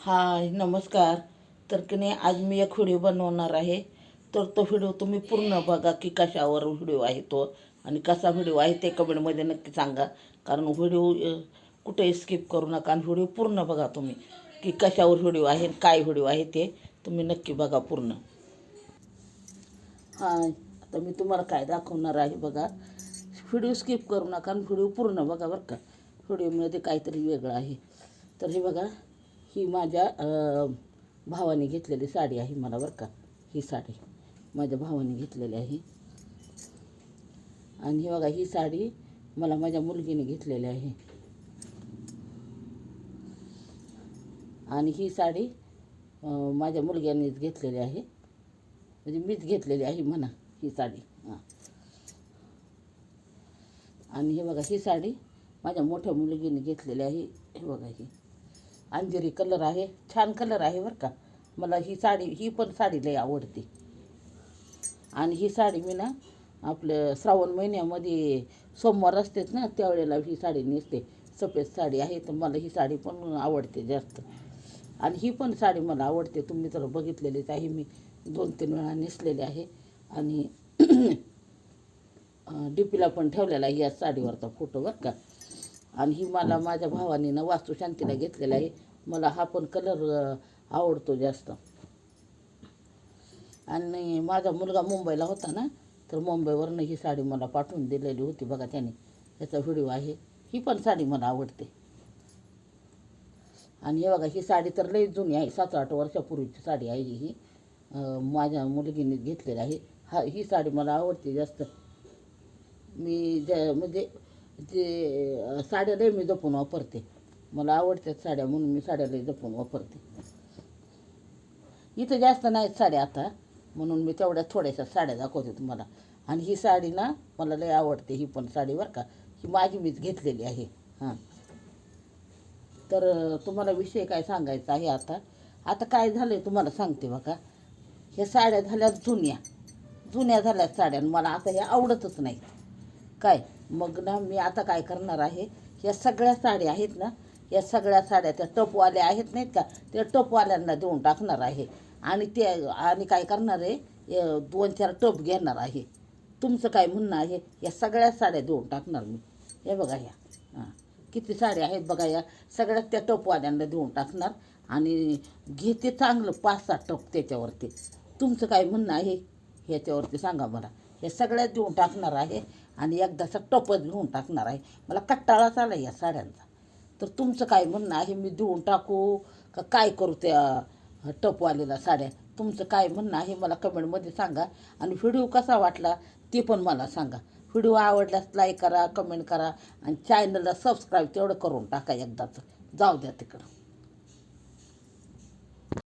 हाय नमस्कार. तर की नाही आज मी एक व्हिडिओ बनवणार आहे. तर तो व्हिडिओ तुम्ही पूर्ण बघा की कशावर व्हिडिओ आहे तो आणि कसा व्हिडिओ आहे ते कमेंटमध्ये नक्की सांगा. कारण व्हिडिओ कुठे कुठेही स्किप करू नका आणि व्हिडिओ पूर्ण बघा तुम्ही की कशावर व्हिडिओ आहे काय व्हिडिओ आहे ते तुम्ही नक्की बघा पूर्ण. हाय आता मी तुम्हाला काय दाखवणार आहे बघा. व्हिडिओ स्किप करू नका आणि व्हिडिओ पूर्ण बघा बरं का. व्हिडिओमध्ये काहीतरी वेगळं आहे. तर हे बघा ही माझ्या भावाने घेतलेली साडी आहे मला बरं का ही साडी. माझ्या भावाने घेतलेली आहे. आणि हे बघा ही साडी मला माझ्या मुलगीने घेतलेली आहे. आणि ही साडी माझ्या मुलग्यानेच घेतलेली आहे. म्हणजे मीच घेतलेली आहे म्हणा ही साडी. हां. आणि हे बघा ही साडी माझ्या मोठ्या मुलगीने घेतलेली आहे. हे बघा ही. अंजेरी कलर आहे छान कलर आहे बरं का. मला ही साडी ही पण साडी लई आवडते. आणि ही साडी मी ना आपलं श्रावण महिन्यामध्ये सोमवार असतेच ना त्यावेळेला ही साडी नेसते. सफेद साडी आहे तर मला ही साडी पण आवडते जास्त. आणि ही पण साडी मला आवडते तुम्ही तर बघितलेलीच आहे मी. दोन तीन वेळा नेसलेली आहे. आणि डी पीला पण ठेवलेला आहे या साडीवरचा फोटो बरं का. आणि ही मला माझ्या भावाने ना वास्तुशांतीला घेतलेला आहे. मला हा पण कलर आवडतो जास्त. आणि माझा मुलगा मुंबईला होता ना तर मुंबईवरनं ही साडी मला पाठवून दिलेली होती बघा त्याने. त्याचा व्हिडिओ आहे. ही पण साडी मला आवडते. आणि हे बघा ही साडी तर लई जुनी आहे. सात आठ वर्षापूर्वीची साडी आहे ही. माझ्या मुलगीने घेतलेली आहे. हा ही साडी मला आवडते जास्त. मी ज्या म्हणजे ते साड्या लई मी जपून वापरते. मला आवडतात साड्या म्हणून मी साड्या लई जपून वापरते. इथं जास्त नाहीत साड्या आता म्हणून मी तेवढ्या थोड्याशा साड्या दाखवते तुम्हाला. आणि ही साडी ना मला लई आवडते ही पण साडी बरं का. ही माझी मीच घेतलेली आहे. हां. तर तुम्हाला विषय काय सांगायचा आहे आता? आता काय झालं आहे तुम्हाला सांगते बघा. ह्या साड्या झाल्या जुन्या. जुन्या झाल्या साड्या मला आता ह्या आवडतच नाही काय? मग ना मी आता काय करणार आहे? या सगळ्या साड्या आहेत ना या सगळ्या साड्या त्या टपवाल्या आहेत नाहीत का? त्या टपवाल्यांना देऊन टाकणार आहे. आणि ते आणि काय करणार आहे? दोन चार टप घेणार आहे. तुमचं काय म्हणणं आहे? या सगळ्या साड्या देऊन टाकणार मी. हे बघा ह्या हां. किती साड्या आहेत बघा या. सगळ्यात त्या टपवाल्यांना देऊन टाकणार. आणि घेते चांगलं पाच सहा टप त्याच्यावरती. तुमचं काय म्हणणं आहे? ह्याच्यावरती सांगा मला. हे सगळ्यात देऊन टाकणार आहे. आणि एकदाचा टपच घेऊन टाकणार आहे. मला कट्टाळाच आला या साड्यांचा. तर तुमचं काय म्हणणं आहे? मी देऊन टाकू? का काय करू त्या टपवालेला साड्या? तुमचं काय म्हणणं आहे? मला कमेंटमध्ये सांगा. आणि व्हिडिओ कसा वाटला ते पण मला सांगा. व्हिडिओ आवडल्यास लाईक करा कमेंट करा आणि चॅनलला सबस्क्राईब तेवढं करून टाका एकदाचं. जाऊ द्या तिकडं.